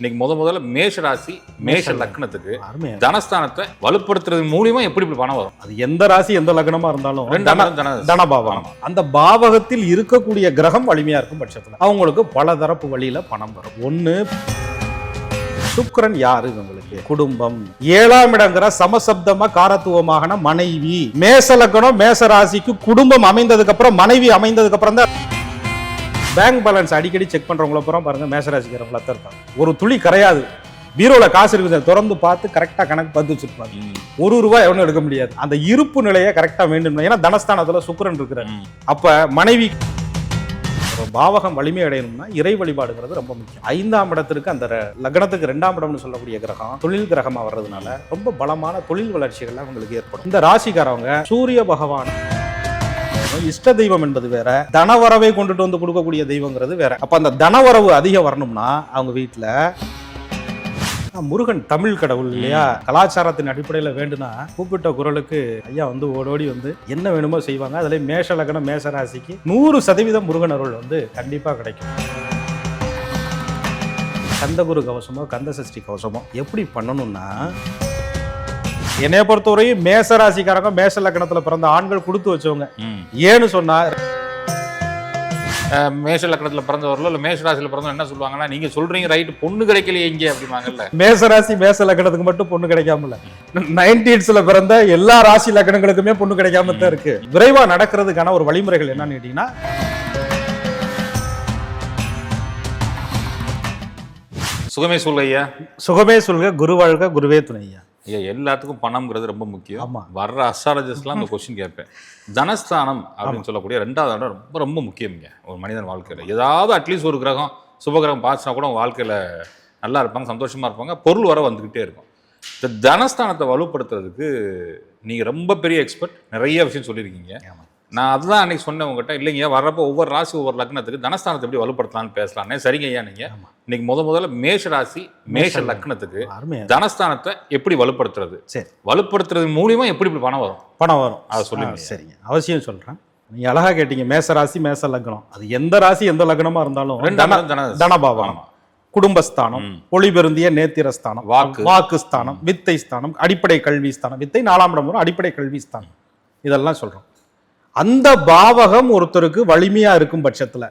இன்னைக்கு முத முதல்ல மேஷ ராசி மேஷ லக்னத்துக்கு தனஸ்தானத்தை வலுப்படுத்துறது மூலியமா எப்படி இப்படி பணம் வரும்? அது எந்த ராசி எந்த லக்னமா இருந்தாலும் தனபாவம். அந்த பாவகத்தில் இருக்கக்கூடிய கிரகம் வலிமையா இருக்கும் பட்சத்துல அவங்களுக்கு பல தரப்பு வழியில பணம் வரும். ஒண்ணு சுக்கிரன் யாரு உங்களுக்கு குடும்பம். ஏழாம் இடங்கிற சமசப்தமா காரத்துவமான மனைவி. மேச லக்னம் மேச ராசிக்கு குடும்பம் அமைந்ததுக்கு அப்புறம் மனைவி அமைந்ததுக்கு அப்புறம் தான் பேங்க் பேலன்ஸ் அடிக்கடி செக் பண்றவங்கள பூரா பாருங்க மேசராசிக்கிறவங்கள தான் இருப்பாங்க ஒரு துளி கரையாது. பீரோல காசு இருக்குது திறந்து பார்த்து கரெக்டா கணக்கு பார்த்து வச்சிருப்பாங்க. ஒரு ரூபாய் எவனும் எடுக்க முடியாது. அந்த இருப்பு நிலையை கரெக்டா மெயின்டைன் ஏன்னா தனஸ்தானத்துல சுக்கிரன் இருக்கிறார். ம். அப்ப மனைவி பாவகம் வலிமை அடையணும்னா இறை வழிபாடுங்கிறது ரொம்ப முக்கியம். ஐந்தாம் இடத்திற்கு அந்த லக்னத்துக்கு ரெண்டாம் இடம்னு சொல்லக்கூடிய கிரகம் தொழில் கிரகமா வர்றதுனால ரொம்ப பலமான தொழில் வளர்ச்சிகள் அவங்களுக்கு ஏற்படும். இந்த ராசிக்காரவங்க சூரிய பகவான் இஷ்ட தெய்வம் என்பது வேற. தனவரவை கொண்டுட்டு வந்து கொடுக்கக்கூடிய தெய்வங்கிறது வேற. அப்ப அந்த தனவரவு அதிகம் வரணும்னா அவங்க வீட்டுல முருகன் தமிழ் கடவுள் இல்லையா? கலாச்சாரத்தின் அடிப்படையில் வேண்டுனா கூப்பிட்ட குரலுக்கு ஐயா வந்து ஓடோடி வந்து என்ன வேணுமோ செய்வாங்க. அதுல மேஷ லக்னம் மேஷ ராசிக்கு நூறு சதவீதம் முருகன் அருள் வந்து கண்டிப்பா கிடைக்கும். கந்தகுரு கவசமோ கந்த சஷ்டி கவசமோ எப்படி பண்ணணும்னா என்னைய பொறுத்தவரையும் மேச ராசிக்காரங்க மேஷ லக்னத்துல பிறந்த ஆண்கள் கொடுத்து வச்சவங்க. ஏன்னு சொன்னா மேஷ லக்னத்துல பிறந்தவர்களோ இல்ல மேஷ ராசியில பிறந்தவங்க என்ன சொல்லுவாங்கன்னா நீங்க சொல்றீங்க ரைட் பொண்ணு கிடைக்கலையே இங்க அப்படிம்பாங்கல்ல. மேச ராசி மேச லக்னத்துக்கு மட்டும் பொண்ணு கிடைக்காமல நைன்டீன்ஸ்ல பிறந்த எல்லா ராசி லக்னங்களுக்குமே பொண்ணு கிடைக்காம தான் இருக்கு. விரைவா நடக்கிறதுக்கான ஒரு வழிமுறைகள் என்னன்னு கேட்டீங்கன்னா சுகமே சொல்ல ஐயா. சுகமே சொல்க குரு வாழ்க குருவே துணையா ஐயா. எல்லாத்துக்கும் பணம்ங்கிறது ரொம்ப முக்கியம். ஆமா. வர்ற அஸ்ட்ராலஜிஸ்ட்லாம் அந்த கொஸ்டின் கேட்பேன். தனஸ்தானம் அப்படின்னு சொல்லக்கூடிய ரெண்டாவது இடம் ரொம்ப ரொம்ப முக்கியம்ங்க ஒரு மனிதன் வாழ்க்கையில. ஏதாவது அட்லீஸ்ட் ஒரு கிரகம் சுபகிரகம் பார்த்துனா கூட வாழ்க்கையில நல்லா இருப்பாங்க சந்தோஷமா இருப்பாங்க பொருள் வர வந்துகிட்டே இருக்கும். இந்த தனஸ்தானத்தை வலுப்படுத்துறதுக்கு நீங்க ரொம்ப பெரிய எக்ஸ்பர்ட் நிறைய விஷயம் சொல்லியிருக்கீங்க. நான் அதுதான் அன்னைக்கு சொன்னேன் உங்ககிட்ட இல்லைங்க வர்றப்போ ஒவ்வொரு ராசி ஒவ்வொரு லக்னத்துக்கு தனஸ்தானத்தை எப்படி வலுப்படுத்தலாம்னு பேசலாம்னே. சரிங்க ஐயா நீங்க. இன்னைக்கு முத முதல்ல மேஷ ராசி மேஷ லக்னத்துக்கு தனஸ்தானத்தை எப்படி வலுப்படுத்துறது? சரி. வலுப்படுத்துறது மூலியமா எப்படி இப்படி பணம் வரும்? பணம் வரும். அதை சொல்லுங்க. சரிங்க. அவசியம் சொல்றேன். நீங்க அழகா கேட்டீங்க மேச ராசி மேச லக்னம். அது எந்த ராசி எந்த லக்னமா இருந்தாலும் ரெண்டாம் தன- இடம் தன- தனபாவம் ஆமா. குடும்பஸ்தானம் ம். ஒளிபெருந்திய நேத்திரஸ்தானம் வாக்கு. வாக்கு ஸ்தானம் வித்தை ஸ்தானம் அடிப்படை கல்வி ஸ்தானம் வித்தை நாலாம் இடம் வரும் அடிப்படை கல்வி ஸ்தானம் இதெல்லாம் சொல்றோம். அந்த பாவகம் ஒருத்தருக்கு வலிமையா இருக்கும் பட்சத்துல.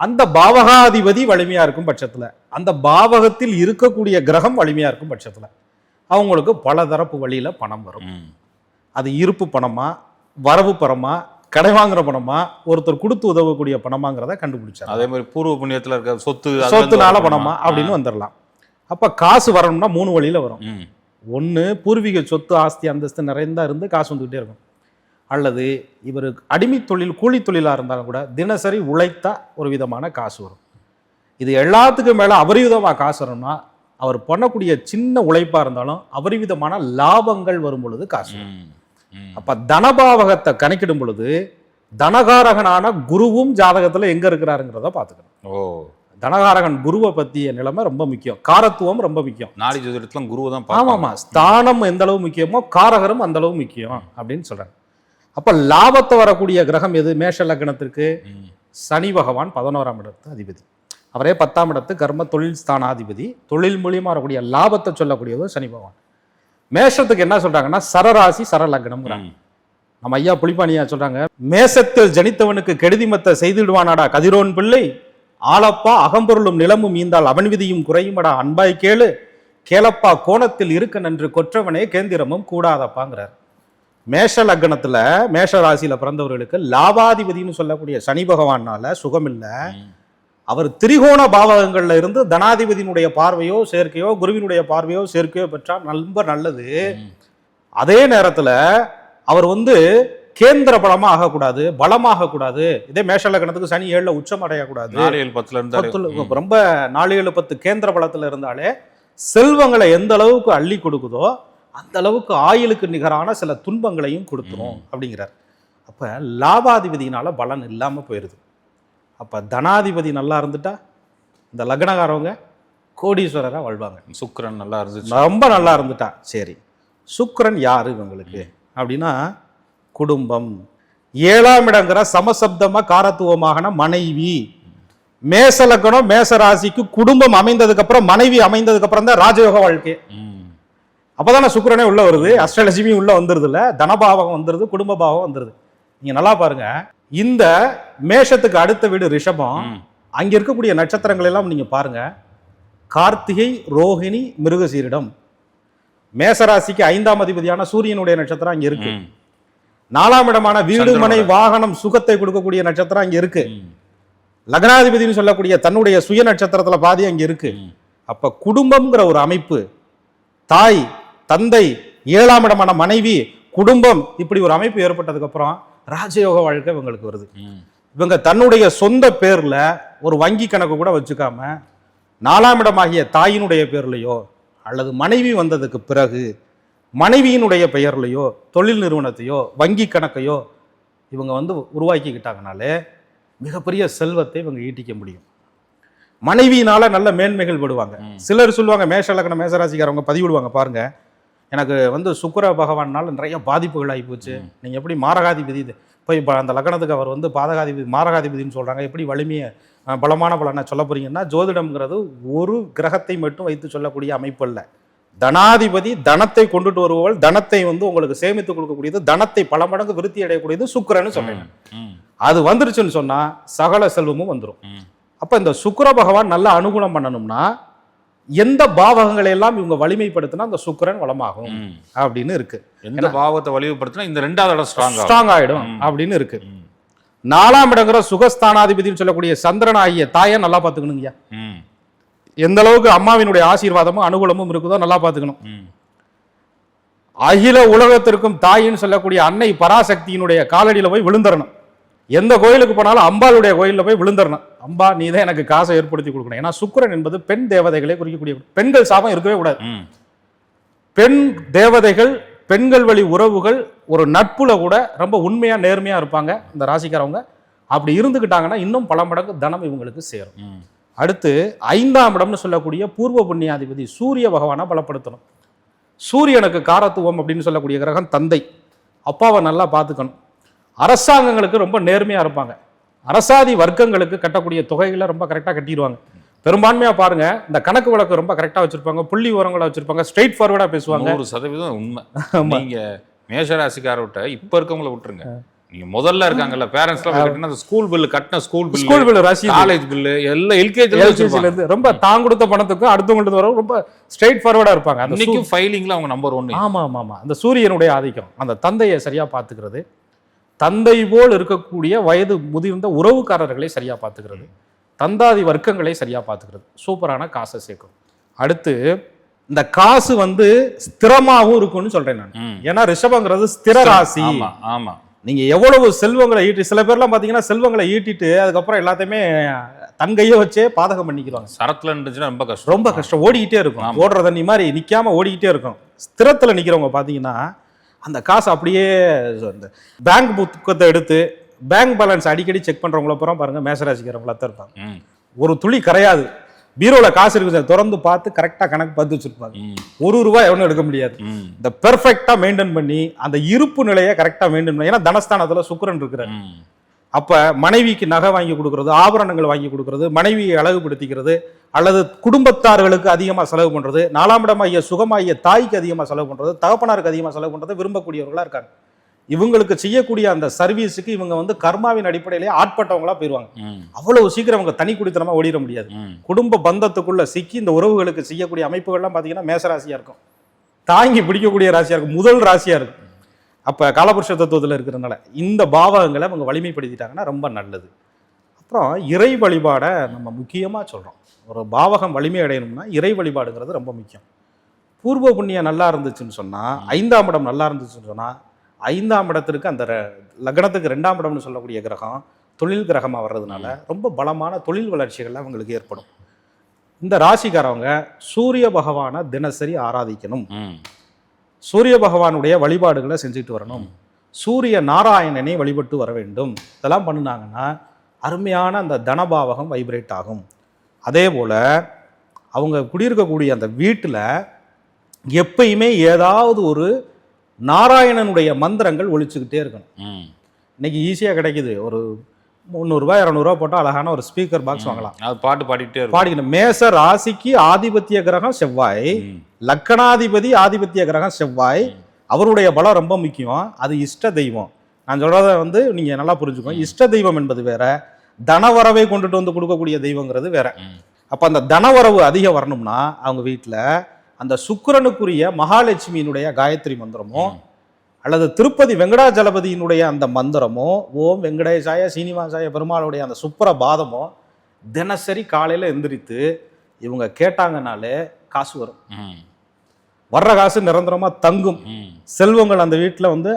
அந்த பாவகாதிபதி வலிமையா இருக்கும் பட்சத்துல. அந்த பாவகத்தில் இருக்கக்கூடிய கிரகம் வலிமையா இருக்கும் பட்சத்துல. அவங்களுக்கு பல தரப்பு வழியில பணம் வரும். அது இருப்பு பணமா வரவு பணமா கடை வாங்குற பணமா ஒருத்தர் கொடுத்து உதவக்கூடிய பணமாங்கிறத கண்டுபிடிச்சார் அதே மாதிரி பூர்வ புண்ணியத்துல இருக்க சொத்து சொத்துனால பணமா அப்படின்னு வந்துடலாம். அப்ப காசு வரணும்னா மூணு வழியில வரும். ஒண்ணு பூர்வீக சொத்து ஆஸ்தி அந்தஸ்து நிறைந்தா இருந்து காசு வந்துகிட்டே இருக்கும். அல்லது இவர் அடிமை தொழில் கூலி தொழிலா இருந்தாலும் கூட தினசரி உழைத்தா ஒரு விதமான காசு வரும். இது எல்லாத்துக்கும் மேல அபரிவிதமா காசு வரணும்னா அவர் பண்ணக்கூடிய சின்ன உழைப்பா இருந்தாலும் அபரிவிதமான லாபங்கள் வரும் பொழுது காசு. அப்ப தனபாவகத்தை கணக்கிடும் பொழுது தனகாரகனான குருவும் ஜாதகத்துல எங்க இருக்கிறாருங்கிறத பார்த்துக்கணும் ஓ. தனகாரகன் குருவை பத்திய நிலைமை ரொம்ப முக்கியம். காரத்துவம் ரொம்ப முக்கியம். நாடி ஜோதிடத்துல குருவை தான் ஆமா பார்ப்பாங்க. ஆமா ஸ்தானம் எந்த அளவு முக்கியமோ காரகரும் அந்த அளவு முக்கியம் அப்படின்னு சொல்றாங்க. அப்ப லாபத்தை வரக்கூடிய கிரகம் எது? மேஷ லக்னத்திற்கு. சனி பகவான் பதினோராம் இடத்து அதிபதி. அவரே பத்தாம் இடத்து கர்ம தொழில் ஸ்தானாதிபதி. தொழில் மூலியமா வரக்கூடிய லாபத்தை சொல்லக்கூடியது சனி பகவான். மேஷத்துக்கு என்ன சொல்றாங்கன்னா சரராசி சரலக்னம்ங்கிறாங்க. நம்ம ஐயா புலிப்பானியா சொல்றாங்க மேசத்தில் ஜனித்தவனுக்கு கெடுதிமத்த செய்திடுவானாடா கதிரோன் பிள்ளை. ஆளப்பா அகம்பொருளும் நிலமும் ஈந்தால் அவன் விதியும் குறையுமடா அன்பாய் கேளு. கேளப்பா கோணத்தில் இருக்க நன்று கொற்றவனே கேந்திரமும் கூடாதப்பாங்கிறார். மேஷ லக்னத்துல மேஷ ராசியில பிறந்தவர்களுக்கு லாபாதிபதினு சொல்லக்கூடிய சனி பகவானால சுகம் இல்ல. அவர் திரிகோண பாவகங்கள்ல இருந்து தனாதிபதியினுடைய பார்வையோ சேர்க்கையோ குருவினுடைய பார்வையோ சேர்க்கையோ பெற்றால் ரொம்ப நல்லது. அதே நேரத்துல அவர் வந்து கேந்திர பலமா ஆகக்கூடாது பலமாக கூடாது இதே மேஷ லக்னத்துக்கு சனி ஏழுல உச்சம் அடையக்கூடாது பத்துல- ரொம்ப நாலு ஏழு பத்து கேந்திர பலத்துல இருந்தாலே செல்வங்களை எந்த அளவுக்கு அள்ளி கொடுக்குதோ அந்த அளவுக்கு ஆயுளுக்கு நிகரான சில துன்பங்களையும் கொடுத்துரும் அப்படிங்கிறார். அப்ப லாபாதிபதியினால பலன் இல்லாம போயிருது. அப்ப தனாதிபதி நல்லா இருந்துட்டா இந்த லக்னக்காரவங்க கோடீஸ்வரரா வாழ்வாங்க. சுக்கிரன் நல்லா இருந்துச்சு. ரொம்ப நல்லா இருந்துட்டா. சரி சுக்கிரன் யாரு இவங்களுக்கு? அப்படின்னா குடும்பம். ஏழாம் இடங்கிற சமசப்தமா காரத்துவமான மனைவி. மேச லக்னம் மேச ராசிக்கு குடும்பம் அமைந்ததுக்கு அப்புறம் மனைவி அமைந்ததுக்கு அப்புறம் தான் ராஜயோக வாழ்க்கை. அப்பதானே சுக்கிரனே உள்ள வருது அஷ்டலட்சுமி உள்ள வந்துருது இல்ல தனபாவகம் வந்துருது குடும்ப பாவகம் வந்துருது நீங்க நல்லா பாருங்க இந்த மேஷத்துக்கு அடுத்த வீடு ரிஷபம். அங்க இருக்கக்கூடிய நட்சத்திரங்கள் எல்லாம் நீங்க பாருங்க கார்த்திகை ரோஹிணி மிருகசீரிடம் மேசராசிக்கு ஐந்தாம் அதிபதியான சூரியனுடைய நட்சத்திரம் அங்க இருக்கு. நாலாம் இடமான வீடு. மனை வாகனம் சுகத்தை கொடுக்கக்கூடிய நட்சத்திரம் அங்க இருக்கு. லக்னாதிபதினு சொல்லக்கூடிய தன்னுடைய சுய நட்சத்திரத்துல பாதி அங்க இருக்கு. அப்ப குடும்பம்ங்கிற ஒரு அமைப்பு தாய் தந்தை ஏழாம் இடமான மனைவி குடும்பம் இப்படி ஒரு அமைப்பு ஏற்பட்டதுக்கு அப்புறம் ராஜயோக வாழ்க்கை இவங்களுக்கு வருது. இவங்க தன்னுடைய சொந்த பேர்ல ஒரு வங்கி கணக்கு கூட வச்சுக்காம நாலாம் இடமாகிய தாயினுடைய பேர்லயோ அல்லது மனைவி வந்ததுக்கு பிறகு மனைவியினுடைய பெயர்லையோ தொழில் நிறுவனத்தையோ வங்கி கணக்கையோ இவங்க வந்து உருவாக்கிக்கிட்டாங்கனாலே மிகப்பெரிய செல்வத்தை இவங்க ஈட்டிக்க முடியும் மனைவியினால நல்ல மேன்மைகள் விடுவாங்க. சிலர் சொல்லுவாங்க மேஷ லக்ன மேசராசிக்காரவங்க பதிவிடுவாங்க பாருங்க எனக்கு வந்து சுக்கிர பகவானால நிறைய பாதிப்புகள் ஆகி போச்சு நீங்க எப்படி மாரகாதிபதி இது? இப்போ இப்போ அந்த லக்னத்துக்கு அவர் வந்து பாதகாதிபதி மாரகாதிபதினு சொல்றாங்க. எப்படி வலிமையை பலமான பலனை சொல்ல போறீங்கன்னா ஜோதிடம்ங்கிறது ஒரு கிரகத்தை மட்டும் வைத்து சொல்லக்கூடிய அமைப்பு அல்ல. தனாதிபதி தனத்தை கொண்டுட்டு வருபவள் தனத்தை வந்து உங்களுக்கு சேமித்து கொடுக்கக்கூடியது தனத்தை பல மடங்கு விருத்தி அடையக்கூடியது சுக்கிரன்னு ம். அது வந்துருச்சுன்னு சொன்னா சகல செல்வமும் வந்துடும். அப்ப இந்த சுக்கிர பகவான் நல்ல அனுகுணம் பண்ணணும்னா எந்த பாவகங்களை எல்லாம் இவங்க வலிமைப்படுத்தினா அந்த சுக்கிரன் வளமாகும். அப்படின்னு இருக்கு எந்த பாவத்தை வலிவுபடுத்தினா இந்த ரெண்டாவது இடம் ஸ்ட்ராங் ஸ்ட்ராங் ஆயிடும். அப்படின்னு இருக்கு. நாலாம் இடங்கிற சுகஸ்தானாதிபதினு சொல்லக்கூடிய சந்திரன் ஆகிய தாயை நல்லா பார்த்துக்கணுங்கய்யா ம். எந்த அளவுக்கு அம்மாவினுடைய ஆசீர்வாதமும் அனுகூலமும் இருக்குதோ நல்லா பார்த்துக்கணும் ம். அகில உலகத்திற்கும் தாயின்னு சொல்லக்கூடிய அன்னை பராசக்தியினுடைய காலடியில போய் விழுந்தரணும் எந்த கோயிலுக்கு போனாலும் அம்பாளுடைய கோயிலில் போய் விழுந்தரணும் அம்பா நீ தான் எனக்கு காசை ஏற்படுத்தி கொடுக்கணும். ஏன்னா சுக்கிரன் என்பது பெண் தேவதைகளை குறிக்கக்கூடிய பெண்கள் சாபம் இருக்கவே கூடாது. பெண் தேவதைகள் பெண்கள் வழி உறவுகள் ஒரு நட்புல கூட ரொம்ப உண்மையா நேர்மையா இருப்பாங்க இந்த ராசிக்காரவங்க. அப்படி இருந்துக்கிட்டாங்கன்னா இன்னும் பல மடங்கு தனம் இவங்களுக்கு சேரும். அடுத்து ஐந்தாம் இடம்னு சொல்லக்கூடிய பூர்வ புண்ணியாதிபதி சூரிய பகவானை பலப்படுத்தணும். சூரியனுக்கு காரத்துவம் அப்படின்னு சொல்லக்கூடிய கிரகம் தந்தை. அப்பாவை நல்லா பார்த்துக்கணும். அரசாங்கங்களுக்கு ரொம்ப நேர்மையா இருப்பாங்க. அரசாதி வர்க்கங்களுக்கு கட்டக்கூடிய தொகைகளை ரொம்ப கரெக்டாக கட்டிடுவாங்க. பெரும்பான்மையா பாருங்க இந்த கணக்கு வழக்கு ரொம்ப கரெக்டாக வச்சிருப்பாங்க புள்ளி உரங்களை வச்சிருப்பாங்க ஸ்ட்ரெயிட் ஃபார்வர்டா பேசுவாங்க. நூறு சதவீதம் உண்மை. ஆமா. நீங்க மேஷராசிக்கார விட்ட இப்ப இருக்கவங்கள விட்டுருங்க. நீங்க முதல்ல இருக்காங்கல்ல பேரண்ட்ஸ் எல்லாம் கட்டினா அந்த ஸ்கூல் பில்லு கட்டின ஸ்கூல் ஸ்கூல் பில்லு பில் ராசி காலேஜ் பில்லு எல்லாம் எல்கேஜி எல்கேஜில இருந்து ரொம்ப தான் கொடுத்த பணத்துக்கும் அடுத்தவங்களுக்கு வர ரொம்ப ஸ்ட்ரெயிட் ஃபார்வர்டா இருப்பாங்க. இன்னைக்கும் ஃபைலிங்ல அவங்க நம்பர் ஒன்னு ஆமா ஆமா ஆமா. அந்த சூரியனுடைய ஆதிக்கம் அந்த தந்தையை சரியா பார்த்துக்கிறது. தந்தை போல் இருக்கக்கூடிய வயது முதிர்ந்த உறவுக்காரர்களை சரியா பார்த்துக்கிறது. தந்தாதி வர்க்கங்களை சரியா பார்த்துக்கிறது. சூப்பரான காசை சேர்க்கும். அடுத்து இந்த காசு வந்து ஸ்திரமாகவும் இருக்கும்னு சொல்றேன் நான். ஏன்னா ரிஷபங்கிறது ஸ்திர ராசி. ஆமா நீங்க எவ்வளவு செல்வங்களை ஈட்டி சில பேர்லாம் பாத்தீங்கன்னா செல்வங்களை ஈட்டிட்டு அதுக்கப்புறம் எல்லாத்தையுமே தன் கையை வச்சே பாதகம் பண்ணிக்கிறாங்க. சரத்துல இருந்துச்சுன்னா ரொம்ப கஷ்டம். ரொம்ப கஷ்டம். ஓடிக்கிட்டே இருக்கும். ஓடுற தண்ணி மாதிரி நிக்காம ஓடிக்கிட்டே இருக்கும். ஸ்திரத்துல நிக்கிறவங்க பாத்தீங்கன்னா அந்த காசு அப்படியே இந்த பேங்க் புத்தகத்தை எடுத்து பேங்க் பேலன்ஸ் அடிக்கடி செக் பண்றவங்கள பூரா பாருங்க மேசராசிக்கிறவங்களா தான் இருப்பாங்க ஒரு துளி கரையாது. பீரோல காசு இருக்குது திறந்து பார்த்து கரெக்டா கணக்கு பார்த்து வச்சிருப்பாங்க. ஒரு ரூபாய் எவனும் எடுக்க முடியாது. இந்த பெர்ஃபெக்டா மெயின்டைன் பண்ணி அந்த இருப்பு நிலையை கரெக்டா மெயின்டைன் பண்ணி ஏன்னா தனஸ்தானத்துல சுக்கிரன் இருக்கிறார். அப்ப மனைவிக்கு நகை வாங்கி கொடுக்கறது ஆபரணங்கள் வாங்கி கொடுக்கறது மனைவியை அழகுபடுத்திக்கிறது அல்லது குடும்பத்தார்களுக்கு அதிகமா செலவு பண்றது நாலாம் இடமாகிய சுகமாகிய தாய்க்கு அதிகமா செலவு பண்றது தகப்பனாருக்கு அதிகமா செலவு பண்றது விரும்பக்கூடியவர்களா இருக்காங்க. இவங்களுக்கு செய்யக்கூடிய அந்த சர்வீஸுக்கு இவங்க வந்து கர்மாவின் அடிப்படையிலே ஆட்பட்டவங்களா போயிருவாங்க. ம், அவ்வளவு சீக்கிரம் அவங்க தனி குடித்தனமா ஓடிட முடியாது. குடும்ப பந்தத்துக்குள்ள சிக்கி இந்த உறவுகளுக்கு செய்யக்கூடிய அமைப்புகள்லாம் பார்த்தீங்கன்னா மேசராசியா இருக்கும். தாங்கி பிடிக்கக்கூடிய ராசியா இருக்கும். முதல் ராசியா இருக்கும். அப்போ காலபுருஷ தத்துவத்தில் இருக்கிறதுனால இந்த பாவகங்களை அவங்க வலிமைப்படுத்திட்டாங்கன்னா ரொம்ப நல்லது. அப்புறம் இறை வழிபாடை நம்ம முக்கியமாக சொல்கிறோம் ஒரு பாவகம் வலிமை அடையணும்னா இறை வழிபாடுங்கிறது ரொம்ப முக்கியம். பூர்வ புண்ணியம் நல்லா இருந்துச்சுன்னு சொன்னால் ஐந்தாம் இடம் நல்லா இருந்துச்சுன்னு சொன்னால் ஐந்தாம் இடத்திற்கு அந்த லக்னத்துக்கு ரெண்டாம் இடம்னு சொல்லக்கூடிய கிரகம் தொழில் கிரகமாக வர்றதுனால ரொம்ப பலமான தொழில் வளர்ச்சிகள் அவங்களுக்கு ஏற்படும். இந்த ராசிக்காரவங்க சூரிய பகவானை தினசரி ஆராதிக்கணும். சூரிய பகவானுடைய வழிபாடுகளை செஞ்சுட்டு வரணும். சூரிய நாராயணனை வழிபட்டு வர வேண்டும். இதெல்லாம் பண்ணுனாங்கன்னா அருமையான அந்த தனபாவகம் வைப்ரேட் ஆகும். அதே போல் அவங்க குடியிருக்கக்கூடிய அந்த வீட்டில் எப்பயுமே ஏதாவது ஒரு நாராயணனுடைய மந்திரங்கள் ஒழிச்சுக்கிட்டே இருக்கணும். இன்னைக்கு ஈஸியாக கிடைக்குது. ஒரு முந்நூறுரூவா இரநூறுவா போட்டால் அழகான ஒரு ஸ்பீக்கர் பாக்ஸ் வாங்கலாம். அது பாட்டு பாடிட்டே இருக்கும். பாடிக்கணும் மேச ராசிக்கு ஆதிபத்திய கிரகம் செவ்வாய். லக்கணாதிபதி ஆதிபத்திய கிரகம் செவ்வாய். அவருடைய பலம் ரொம்ப முக்கியம். அது இஷ்ட தெய்வம். நான் சொல்றத வந்து நீங்க நல்லா புரிஞ்சுக்கோங்க. இஷ்ட தெய்வம் என்பது வேற. தனவரவை கொண்டுட்டு வந்து கொடுக்கக்கூடிய தெய்வங்கிறது வேற. அப்ப அந்த தனவரவு அதிகம் வரணும்னா அவங்க வீட்டுல அந்த சுக்கிரனுக்குரிய மகாலட்சுமியினுடைய காயத்ரி மந்திரமோ அல்லது திருப்பதி வெங்கடாஜலபதியினுடைய அந்த மந்திரமோ ஓம் வெங்கடேசாய சீனிவாசாய பெருமாளுடைய அந்த சுப்பர பாதமோ தினசரி காலையில எந்திரித்து இவங்க கேட்டாங்கனாலே காசு வரும். வர்ற காசு நிரந்தரமா தங்கும். செல்வங்கள் அந்த வீட்டில் வந்து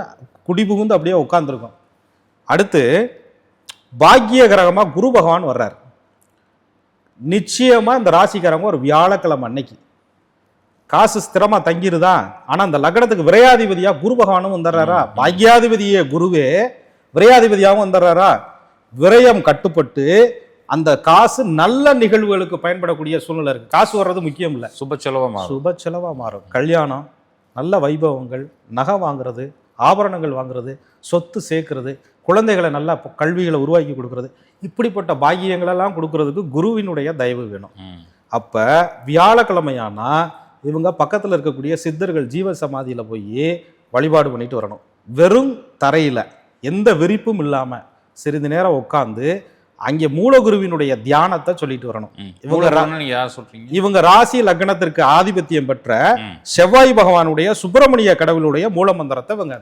குடிபுகுந்து அப்படியே உட்காந்துருக்கும் அடுத்து பாக்கிய கிரகமா குரு பகவான் வர்றார். நிச்சயமா இந்த ராசிக்காரங்க ஒரு வியாழக்கிழமை அன்னைக்கு. காசு ஸ்திரமா தங்கிருதா? ஆனா அந்த லக்னத்துக்கு விரையாதிபதியா குரு பகவானும் வந்துடுறாரா? பாக்கியாதிபதியே குருவே விரையாதிபதியாகவும் வந்துடுறாரா? விரயம் கட்டுப்பட்டு அந்த காசு நல்ல நிகழ்வுகளுக்கு பயன்படக்கூடிய சூழ்நிலை இருக்கு. காசு வர்றது முக்கியம் இல்லை. சுப செலவா மாறும். சுப செலவா மாறும். கல்யாணம் நல்ல வைபவங்கள் நகை வாங்குறது ஆபரணங்கள் வாங்குறது சொத்து சேர்க்கறது குழந்தைகளை நல்லா கல்விகளை உருவாக்கி கொடுக்கறது இப்படிப்பட்ட பாக்கியங்களெல்லாம் கொடுக்கறதுக்கு குருவினுடைய தயவு வேணும். அப்ப வியாழக்கிழமையானா இவங்க பக்கத்துல இருக்கக்கூடிய சித்தர்கள் ஜீவ சமாதியில போய் வழிபாடு பண்ணிட்டு வரணும் வெறும் தரையில எந்த விரிப்பும் இல்லாம சிறிது நேரம் உட்காந்து அங்கே மூலகுருவினுடைய தியானத்தை சொல்லிட்டு வரணும். இவங்க இவங்க ராசி லக்னத்திற்கு ஆதிபத்தியம் பெற்ற. செவ்வாய் பகவானுடைய சுப்பிரமணிய கடவுளுடைய மூல மந்திரத்தை இவங்க.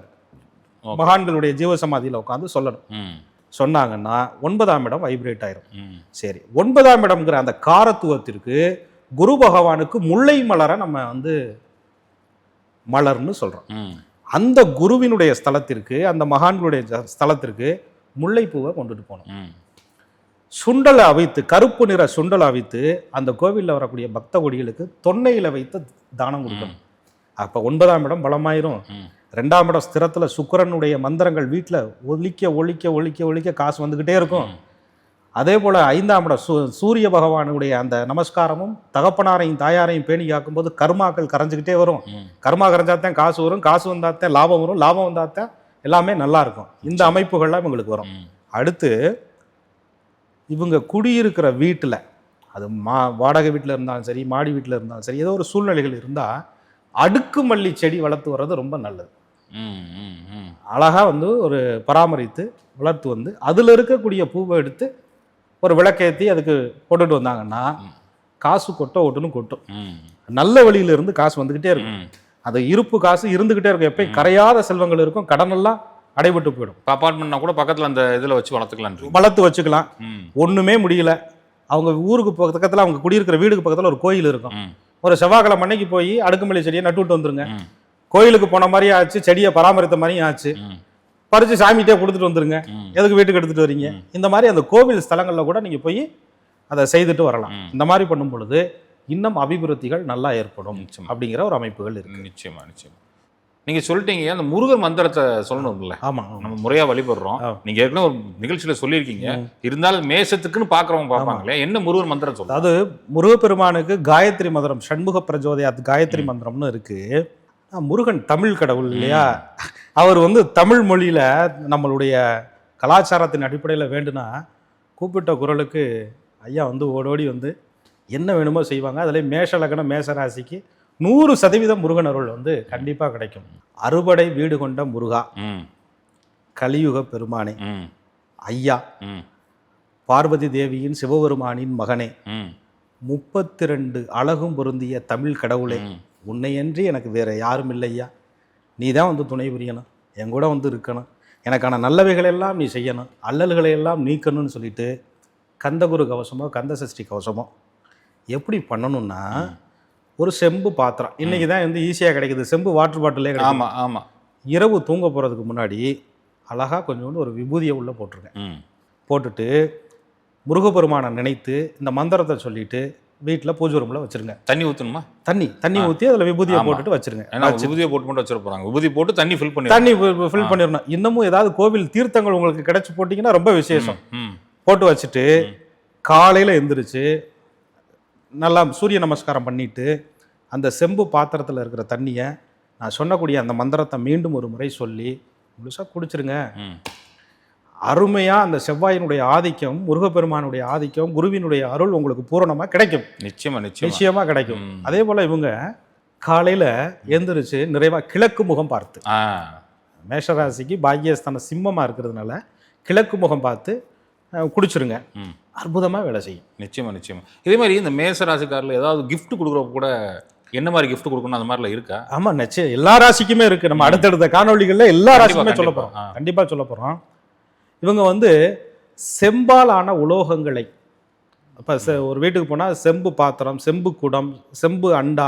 மகான்களுடைய ஜீவ சமாதியில உட்காந்து சொல்லணும். சொன்னாங்கன்னா ஒன்பதாம் இடம் வைப்ரேட் ஆயிரும். சரி ஒன்பதாம் இடம்ங்கிற அந்த காரத்துவத்திற்கு குரு பகவானுக்கு முல்லை மலரை நம்ம வந்து மலர்னு சொல்றோம். ம். அந்த குருவினுடைய ஸ்தலத்திற்கு அந்த மகான்களுடைய ஸ்தலத்திற்கு முல்லைப்பூவை கொண்டுட்டு போகணும் ம். சுண்டலை அவித்து கருப்பு நிற சுண்டலை அவித்து அந்த கோவிலில் வரக்கூடிய பக்த கொடிகளுக்கு தொன்னையில வைத்து தானம் கொடுக்கணும். அப்ப ஒன்பதாம் இடம் பலமாயிரும். ரெண்டாம் இடம் ஸ்திரத்துல சுக்கிரனுடைய மந்திரங்கள் வீட்டுல ஒலிக்க ஒலிக்க ஒலிக்க ஒலிக்க காசு வந்துகிட்டே இருக்கும். அதே போல ஐந்தாம் இடம் சூ சூரிய பகவானுடைய அந்த நமஸ்காரமும் தகப்பனாரையும் தாயாரையும் பேணி காக்கும்போது கர்மாக்கள் கரைஞ்சுக்கிட்டே வரும். கர்மா கரைஞ்சாத்தான் காசு வரும் காசு வந்தாத்தான் லாபம் வரும் லாபம் வந்தாத்தான் எல்லாமே நல்லா இருக்கும் இந்த அமைப்புகள்லாம் இவங்களுக்கு வரும். அடுத்து இவங்க குடியிருக்கிற வீட்டில் அது மா வாடகை வீட்டில் இருந்தாலும் சரி மாடி வீட்டில் இருந்தாலும் சரி ஏதோ ஒரு சூழ்நிலைகள் இருந்தால் அடுக்கு மல்லி செடி வளர்த்து வர்றது ரொம்ப நல்லது. அழகாக வந்து ஒரு பராமரித்து வளர்த்து வந்து அதில் இருக்கக்கூடிய பூவை எடுத்து ஒரு விளக்கேற்றி அதுக்கு போட்டுட்டு வந்தாங்கன்னா காசு கொட்ட ஓட்டுன்னு கொட்டும். நல்ல வழியில இருந்து காசு வந்துக்கிட்டே இருக்கும். அது இருப்பு காசு இருந்துக்கிட்டே இருக்கும். எப்பயும் கரையாத செல்வங்கள் இருக்கும். கடனெல்லாம் அடைபட்டு போயிடும். அப்பார்ட்மெண்ட்னா கூட பக்கத்துல அந்த இதுல வச்சு வளர்த்துக்கலாம் வளர்த்து வச்சுக்கலாம். ம். ஒண்ணுமே முடியல. அவங்க ஊருக்கு பக்கத்துல அவங்க குடியிருக்கிற வீடுக்கு பக்கத்துல ஒரு கோயில் இருக்கும். ஒரு செவ்வாய்க்கிழமை அன்னைக்கு போய் அடுக்குமல்லி செடியை நட்டு விட்டு வந்துருங்க. கோயிலுக்கு போன மாதிரியும் ஆச்சு. செடியை பராமரித்த மாதிரியும் ஆச்சு. பறிச்சு சாமிகிட்டே கொடுத்துட்டு வந்துருங்க. எதுக்கு வீட்டுக்கு எடுத்துட்டு வரீங்க? இந்த மாதிரி அந்த கோவில் ஸ்தலங்கள்ல கூட நீங்க போய் அதை செய்துட்டு வரலாம். இந்த மாதிரி பண்ணும் பொழுது இன்னும் அபிவிருத்திகள் நல்லா ஏற்படும். அப்படிங்கிற ஒரு அமைப்புகள் இருக்கு. நிச்சயமா நிச்சயமா. நீங்க சொல்லிட்டீங்க அந்த முருகர் மந்திரத்தை சொல்லணும்ல. ஆமா. நம்ம முறையா வழிபடுறோம். நீங்க ஏற்கனவே ஒரு நிகழ்ச்சியில சொல்லியிருக்கீங்க. இருந்தாலும் மேசத்துக்குன்னு பாக்குறவங்க பார்ப்பாங்களே என்ன முருகர் மந்திரம் சொல்லுங்க அதாவது முருகப்பெருமானுக்கு காயத்ரி மந்திரம் சண்முக பிரஜோதயாத் காயத்ரி மந்திரம்னு இருக்கு. முருகன் தமிழ் கடவுள் இல்லையா? அவர் வந்து தமிழ் மொழியில நம்மளுடைய கலாச்சாரத்தின் அடிப்படையில் வேண்டுனா கூப்பிட்ட குரலுக்கு ஐயா வந்து ஓடோடி வந்து என்ன வேணுமோ செய்வாங்க. அதில் மேஷ லக்னம் மேஷ ராசிக்கு நூறு சதவீதம் முருகன் அருள் வந்து கண்டிப்பாக கிடைக்கும். அறுபடை வீடு கொண்ட முருகா ம். கலியுக பெருமானே ம். ஐயா பார்வதி தேவியின் சிவபெருமானின் மகனே முப்பத்தி ரெண்டு அழகும் பொருந்திய தமிழ் கடவுளே. உன்னையன்றி எனக்கு வேற யாரும் இல்லையா நீ தான் வந்து துணை புரியணும். என் கூட வந்து இருக்கணும். எனக்கான நல்லவைகளை எல்லாம் நீ செய்யணும். அல்லல்களை எல்லாம் நீக்கணும்னு சொல்லிட்டு கந்தகுரு கவசமோ கந்த சஷ்டி கவசமோ எப்படி பண்ணணும்னா ஒரு செம்பு பாத்திரம். இன்னைக்கு தான் வந்து ஈஸியாக கிடைக்குது. செம்பு வாட்டர் பாட்டிலே கிடைக்கும் ஆமா ஆமா. இரவு தூங்க போகிறதுக்கு முன்னாடி அழகாக கொஞ்சோண்டு ஒரு விபூதியை உள்ளே போட்டுருங்க. ம். போட்டுட்டு முருகப்பெருமானை நினைத்து இந்த மந்திரத்தை சொல்லிட்டு வீட்டில் பூஜை ரூமில் வச்சிருங்க. தண்ணி ஊத்தணுமா? தண்ணி தண்ணி ஊற்றி அதில் விபூதியை. போட்டுட்டு வச்சிருங்க. ஏன்னா விபூதியை போட்டு மட்டும் வச்சிட போறாங்க. விபூதி போட்டு தண்ணி ஃபில் பண்ணி தண்ணி ஃபில் பண்ணிடணும். இன்னமும் ஏதாவது கோவில் தீர்த்தங்கள் உங்களுக்கு கிடைச்சு போட்டிங்கன்னா ரொம்ப விசேஷம். ம் போட்டு வச்சுட்டு காலையில் எந்திரிச்சு நல்லா சூரிய நமஸ்காரம் பண்ணிட்டு அந்த செம்பு பாத்திரத்தில் இருக்கிற தண்ணியை நான் சொன்னக்கூடிய அந்த மந்திரத்தை மீண்டும் ஒரு முறை சொல்லி முழுசாக குடிச்சிருங்க. ம் அருமையா அந்த செவ்வாயினுடைய ஆதிக்கம் முருகப்பெருமானுடைய ஆதிக்கம் குருவினுடைய அருள் உங்களுக்கு பூரணமா கிடைக்கும். நிச்சயமா நிச்சயமா. நிச்சயமா கிடைக்கும். அதே போல இவங்க காலையில எந்திரிச்சு நிறைவா கிழக்கு முகம் பார்த்து. மேஷராசிக்கு பாக்கியஸ்தான சிம்மமா இருக்கிறதுனால கிழக்கு முகம் பார்த்து குடிச்சிருங்க. ம். அற்புதமா வேலை செய்யும். நிச்சயமா நிச்சயமா. இதே மாதிரி இந்த மேச ராசிக்காரில் ஏதாவது gift கொடுக்குறப்ப கூட என்ன மாதிரி gift கொடுக்கணும் அந்த மாதிரிலாம் இருக்கா? ஆமா நிச்சயம். எல்லா ராசிக்குமே இருக்கு. நம்ம அடுத்தடுத்த காணொளிகள்ல எல்லா ராசிக்குமே சொல்ல கண்டிப்பா. போறோம். ஆ. கண்டிப்பா சொல்ல போறோம். இவங்க வந்து செம்பாலான உலோகங்களை இப்போ ஒரு வீட்டுக்கு போனா செம்பு பாத்திரம் செம்பு குடம் செம்பு அண்டா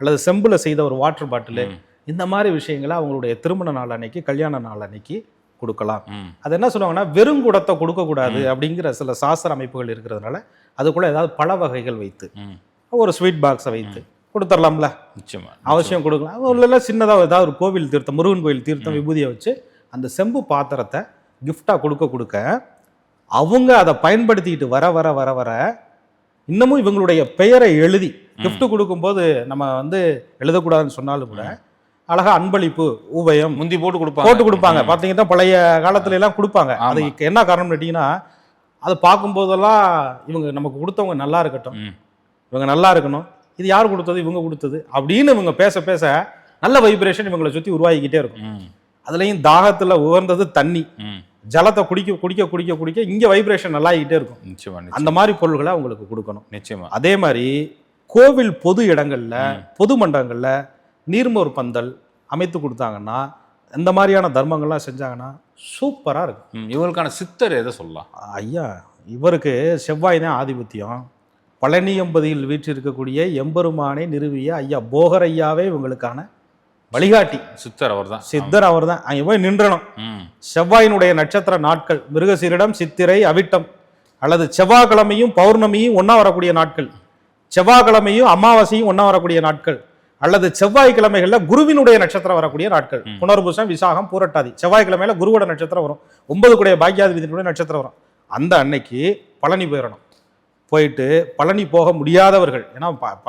அல்லது செம்புல செய்த ஒரு வாட்டர் பாட்டில். இந்த மாதிரி விஷயங்களை அவங்களுடைய திருமண நாள் அன்னைக்கு கல்யாண நாள் அன்னைக்கு கொடுக்கலாம். அது என்ன சொல்லுவாங்கன்னா வெறுங்குடத்தை கொடுக்கக்கூடாது அப்படிங்கிற சில சாஸ்திர அமைப்புகள் இருக்கிறதுனால அதுக்குள்ள ஏதாவது பழ வகைகள் வைத்து ஒரு ஸ்வீட் பாக்ஸை வைத்து கொடுத்துடலாம்ல. நிச்சயமா அவசியம் கொடுக்கலாம். உள்ள சின்னதாக ஏதாவது ஒரு கோவில் தீர்த்தம் முருகன் கோவில் தீர்த்தம் விபூதியை வச்சு அந்த செம்பு பாத்திரத்தை gift-ஆ கொடுக்க கொடுக்க அவங்க அதை பயன்படுத்திக்கிட்டு வர வர வர வர இன்னமும் இவங்களுடைய பெயரை எழுதி gift கொடுக்கும்போது நம்ம வந்து எழுதக்கூடாதுன்னு சொன்னாலும் கூட அழகா அன்பளிப்பு உபயம் முந்தி போட்டு கொடுப்பாங்க. போட்டு கொடுப்பாங்க. பார்த்தீங்கன்னா பழைய காலத்துல எல்லாம் கொடுப்பாங்க. அதுக்கு என்ன காரணம் கேட்டிங்கன்னா அதை பார்க்கும்போதெல்லாம் இவங்க நமக்கு கொடுத்தவங்க நல்லா இருக்கட்டும். இவங்க நல்லா இருக்கணும். இது யார் கொடுத்தது? இவங்க கொடுத்தது. அப்படின்னு இவங்க பேச பேச நல்ல வைப்ரேஷன் இவங்களை சுற்றி உருவாகிக்கிட்டே இருக்கும். அதுலேயும் தாகத்தில் உயர்ந்தது தண்ணி. ஜலத்தை குடிக்க குடிக்க குடிக்க குடிக்க இங்கே வைப்ரேஷன் நல்லாகிக்கிட்டே இருக்கும். நிச்சயமா அந்த மாதிரி பொருள்களை அவங்களுக்கு கொடுக்கணும். நிச்சயமா. அதே மாதிரி கோவில் பொது இடங்கள்ல பொது மண்டபங்கள்ல நீர்மோர் பந்தல் அமைத்து கொடுத்தாங்கன்னா இந்த மாதிரியான தர்மங்கள்லாம் செஞ்சாங்கன்னா சூப்பராக இருக்கும். இவங்களுக்கான சித்தர் எதை சொல்லலாம்? ஐயா இவருக்கு செவ்வாய் தான் ஆதிபத்தியம். பழனி எம்பதியில் வீற்றிருக்கக்கூடிய எம்பெருமானை நிறுவிய ஐயா போகர் ஐயாவே இவங்களுக்கான வழிகாட்டி. சித்தர் அவர்தான். சித்தர் அவர் தான் அங்கே போய் நின்றணும். ம். செவ்வாயினுடைய நட்சத்திர நாட்கள் மிருகசீரிடம் சித்திரை அவிட்டம் அல்லது செவ்வாய்க்கிழமையும் பௌர்ணமியும் ஒன்றா வரக்கூடிய நாட்கள் செவ்வாய்க்கிழமையும் அமாவாசையும் ஒன்றா வரக்கூடிய நாட்கள் அல்லது செவ்வாய்க்கிழமைகள்ல குருவினுடைய நட்சத்திரம் வரக்கூடிய நாட்கள். புனர்பூசம் விசாகம் பூரட்டாதி. செவ்வாய்க்கிழமையில குருவோட நட்சத்திரம் வரும். ஒன்பது கூடிய பாக்கியாதிபதியினுடைய நட்சத்திரம் வரும். அந்த அன்னைக்கு பழனி போயிடணும் போயிட்டு பழனி போக முடியாதவர்கள் ஏன்னா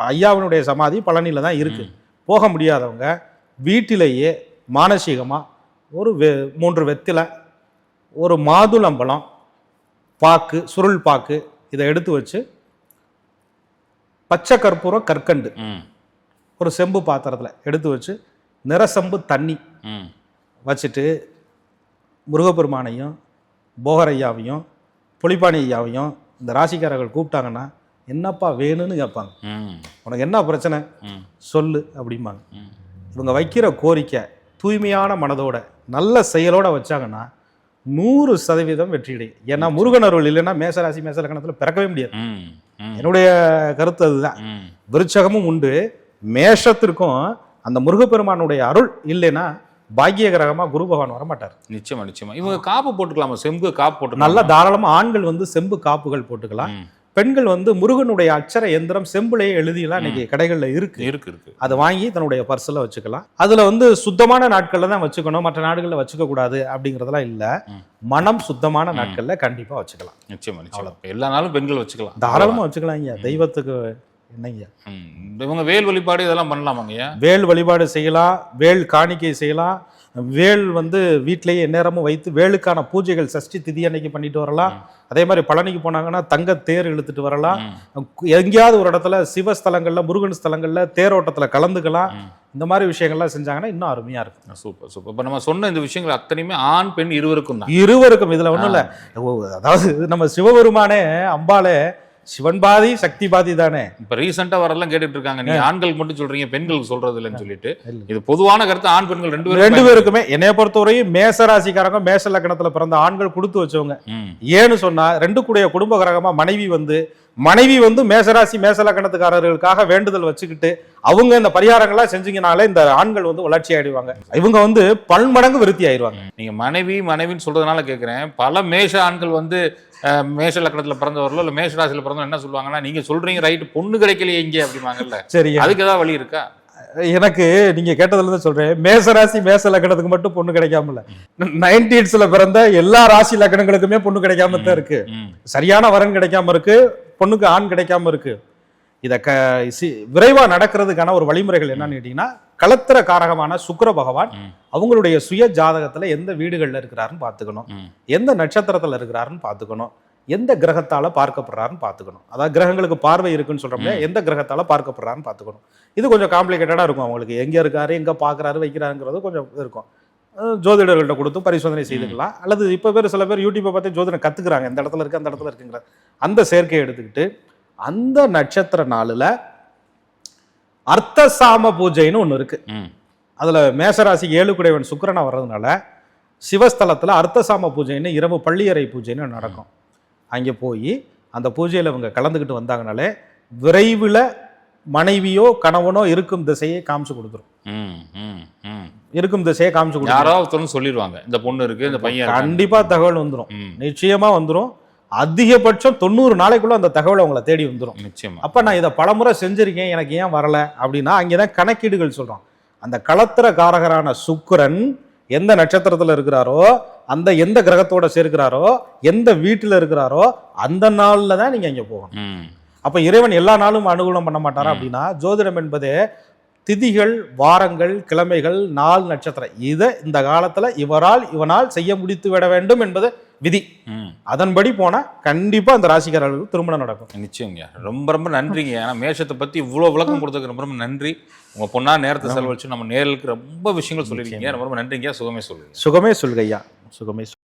ஐயாவினுடைய சமாதி பழனியில தான் இருக்கு. போக முடியாதவங்க வீட்டிலேயே மானசீகமா ஒரு வெ மூன்று வெத்திலை ஒரு மாதுளம்பழம் பாக்கு சுருள் பாக்கு இதை எடுத்து வச்சு பச்சை கற்பூரம் கற்கண்டு ம். ஒரு செம்பு பாத்திரத்தில் எடுத்து வச்சு நிறசெம்பு தண்ணி ம். வச்சுட்டு முருகப்பெருமானையும் போகரையாவையும் புலிப்பாணி ஐயாவையும் இந்த ராசிக்காரர்கள் கூப்பிட்டாங்கன்னா என்னப்பா வேணும்னு கேட்பாங்க. உனக்கு என்ன பிரச்சனை? சொல்லு அப்படிம்பாங்க. இவங்க வைக்கிற கோரிக்கை தூய்மையான மனதோட நல்ல செயலோட வச்சாங்கன்னா நூறு சதவீதம் வெற்றியடை. ஏன்னா முருகன் அருள் இல்லைன்னா மேசராசி மேச லக்கணத்தில் பிறக்கவே முடியாது. என்னுடைய கருத்து அதுதான். விருச்சகமும் உண்டு. மேஷத்திற்கும் அந்த முருகப்பெருமானுடைய அருள் இல்லைன்னா பாக்கிய கிரகமா குரு பகவான் வரமாட்டார். நிச்சயமா நிச்சயமா. இவங்க காப்பு போட்டுக்கலாமா? செம்பு காப்பு போட்டு நல்ல தாராளமா ஆண்கள் வந்து செம்பு காப்புகள் போட்டுக்கலாம். பெண்கள் வந்து முருகனுடைய அச்சர எந்திரம் செம்புலையே எழுதியெல்லாம் இன்னைக்கு கடைகள்ல இருக்கு. இருக்கு இருக்கு. அதை வாங்கி தன்னுடைய பர்ஸில் வச்சுக்கலாம். அதுல வந்து சுத்தமான நாட்கள்ல தான் வச்சுக்கணும். மற்ற நாடுகளில் வச்சுக்க கூடாது அப்படிங்கிறதெல்லாம் இல்ல. மனம் சுத்தமான நாட்கள்ல கண்டிப்பா வச்சுக்கலாம். நிச்சயமா நிச்சயமா. எல்லா நாளும் பெண்கள் வச்சுக்கலாம். தாராளமா வச்சுக்கலாம் ஐயா. தெய்வத்துக்கு என்னங்க. இவங்க வேல் வழிபாடு இதெல்லாம் பண்ணலாமாங்க வேல் வழிபாடு செய்யலாம். வேல் காணிக்கை செய்யலாம். வேல் வந்து வீட்டிலேயே எந்நேரமும் வைத்து வேலுக்கான பூஜைகள் சஷ்டி திதி அன்னைக்கு பண்ணிட்டு வரலாம். அதே மாதிரி பழனிக்கு போனாங்கன்னா தங்க தேர் இழுத்துட்டு வரலாம். எங்கேயாவது ஒரு இடத்துல சிவஸ்தலங்கள்ல முருகன் ஸ்தலங்கள்ல தேரோட்டத்துல கலந்துக்கலாம். இந்த மாதிரி விஷயங்கள்லாம் செஞ்சாங்கன்னா இன்னும் அருமையா இருக்கும். Super super. இப்ப நம்ம சொன்ன இந்த விஷயங்கள் அத்தனையுமே ஆண் பெண் இருவருக்கும் தான். இருவருக்கும் இதுல ஒண்ணும் இல்ல. அதாவது நம்ம சிவபெருமானே அம்பாலே சிவன் பாதி சக்தி பாதி தானே? இப்ப ரீசெண்டா வரலாம் கேட்டுட்டு இருக்காங்க நீங்க ஆண்களுக்கு மட்டும் சொல்றீங்க பெண்களுக்கு சொல்றது இல்லைன்னு சொல்லிட்டு. இது பொதுவான கருத்து ஆண் பெண்கள் ரெண்டு பேரும் ரெண்டு பேருக்குமே. என்னைய பொறுத்தவரையும் மேச ராசிக்காரங்க மேச லக்கணத்துல பிறந்த ஆண்கள் கொடுத்து வச்சவங்க. ஏன்னு சொன்னா ரெண்டு கூடிய குடும்ப கிரகமா மனைவி வந்து மனைவி வந்து மேசராசி மேச லக்கணத்துக்காரர்களுக்காக வேண்டுதல் வச்சுக்கிட்டு அவங்க இந்த பரிகாரங்கள்லாம் செஞ்சீங்கனாலே இந்த ஆண்கள் வந்து வளர்ச்சி ஆயிடுவாங்க. இவங்க வந்து பன்மடங்கு விருத்தி ஆயிடுவாங்க. நீங்க மனைவி மனைவின்னு சொல்றதுனால கேக்குறேன். பல மேஷ ஆண்கள் வந்து மேஷ லக்கணத்துல பிறந்தவர்களோ இல்ல மேஷ ராசியில பிறந்தவங்க என்ன சொல்லுவாங்கன்னா நீங்க சொல்றீங்க ரைட் பொண்ணு கிடைக்கலையே இங்க அப்படிம்பாங்கல்ல. சரியா அதுக்கு ஏதாவது வழி இருக்கா? எனக்கு நீங்க கேட்டதுல இருந்து சொல்றேன் மேசராசி மேச லக்கணத்துக்கு மட்டும் பொண்ணு கிடைக்காமல நைன்டீன்ஸ்ல பிறந்த எல்லா ராசி லக்கணங்களுக்குமே பொண்ணு கிடைக்காம தான் இருக்கு. சரியான வரன் கிடைக்காம இருக்கு பொண்ணுக்கு ஆண் கிடைக்காம இருக்கு. இத க சி- விரைவா நடக்கிறதுக்கான ஒரு வழிமுறைகள் என்னன்னு கேட்டீங்கன்னா களத்திர காரகமான சுக்கிர பகவான். அவங்களுடைய சுய ஜாதகத்துல எந்த வீடுகள்ல இருக்கிறாருன்னு பார்த்துக்கணும். எந்த நட்சத்திரத்துல இருக்கிறாருன்னு பார்த்துக்கணும். எந்த கிரகத்தால பார்க்கப்படுறாருன்னு பார்த்துக்கணும். அதாவது கிரகங்களுக்கு பார்வை இருக்குன்னு சொல்றோம்ல எந்த கிரகத்தால பார்க்கப்படுறாருன்னு பார்த்துக்கணும். இது கொஞ்சம் காம்ப்ளிகேட்டடா இருக்கும் அவங்களுக்கு. எங்க இருக்காரு எங்க பார்க்கறாரு வைக்கிறாருங்கிறது கொஞ்சம் இருக்கும். ஜோதிடர்கள்ட்ட கொடுத்து பரிசோதனை செய்துக்கலாம். அல்லது இப்போ பேர் சில பேர் யூடியூப்பை பார்த்து ஜோதிடம் கத்துக்கிறாங்க. இந்த இடத்துல இருக்கு அந்த இடத்துல இருக்குங்கிற அந்த சேர்க்கையை எடுத்துக்கிட்டு அந்த நட்சத்திர நாளில் அர்த்தசாம பூஜைன்னு ஒன்று இருக்கு. ம். அதுல மேசராசிக்கு ஏழு குடைவன் சுக்கிரனா வர்றதுனால சிவஸ்தலத்துல அர்த்தசாம பூஜைன்னு இரவு பள்ளியறை பூஜைன்னு நடக்கும். அங்கே போய் அந்த பூஜையில் இவங்க கலந்துக்கிட்டு வந்தாங்கனாலே விரைவில் மனைவியோ கணவனோ இருக்கும் திசையை காமிச்சு கொடுத்துரும். ம் ம் ம். இருக்கும் திசையை காமிச்சு கொடுத்துரும். யாரோ ஒருத்தரும் சொல்லிடுவாங்க இந்த பொண்ணு இருக்கு இந்த பையன் இருக்கான். கண்டிப்பா தகவல் வந்துடும் நிச்சயமா வந்துடும் அதிகபட்சம் தொண்ணூறு நாளைக்குள்ள அந்த தகவல் உங்களை தேடி வந்துடும் நிச்சயமா. அப்ப நான் இதை பலமுறை செஞ்சிருக்கேன் எனக்கு ஏன் வரல அப்படின்னா அங்கேதான் கணக்கீடுகள் சொல்றோம் அந்த களத்திர காரகரான சுக்கிரன் எந்த நட்சத்திரத்துல இருக்கிறாரோ அந்த எந்த கிரகத்தோட சேர்க்கிறாரோ எந்த வீட்டுல இருக்கிறாரோ அந்த நாள்ல தான் நீங்க இங்க போகணும். அப்ப இறைவன் எல்லா நாளும் அனுகூலம் பண்ண மாட்டாரா அப்படின்னா ஜோதிடம் என்பது திதிகள் வாரங்கள் கிழமைகள் நாள் நட்சத்திரம். இதை இந்த காலத்துல இவரால் இவனால் செய்ய முடித்து விட வேண்டும் என்பது விதி. அதன்படி போனா கண்டிப்பா அந்த ராசிக்காரர்களுக்கு திருமணம் நடக்கும். நிச்சயங்க. ரொம்ப ரொம்ப நன்றிங்க. ஏன்னா மேஷத்தை பத்தி இவ்வளோ விளக்கம் கொடுத்ததுக்கு ரொம்ப ரொம்ப நன்றி. உங்க பொண்ணா நேரத்தை செலவழிச்சு நம்ம நேர்களுக்கு ரொம்ப விஷயங்கள் சொல்லியிருக்கீங்க. ரொம்ப ரொம்ப நன்றிங்க. சுகமே சொல்லுங்க. சுகமே சொல்கையா சுகமே சொல்.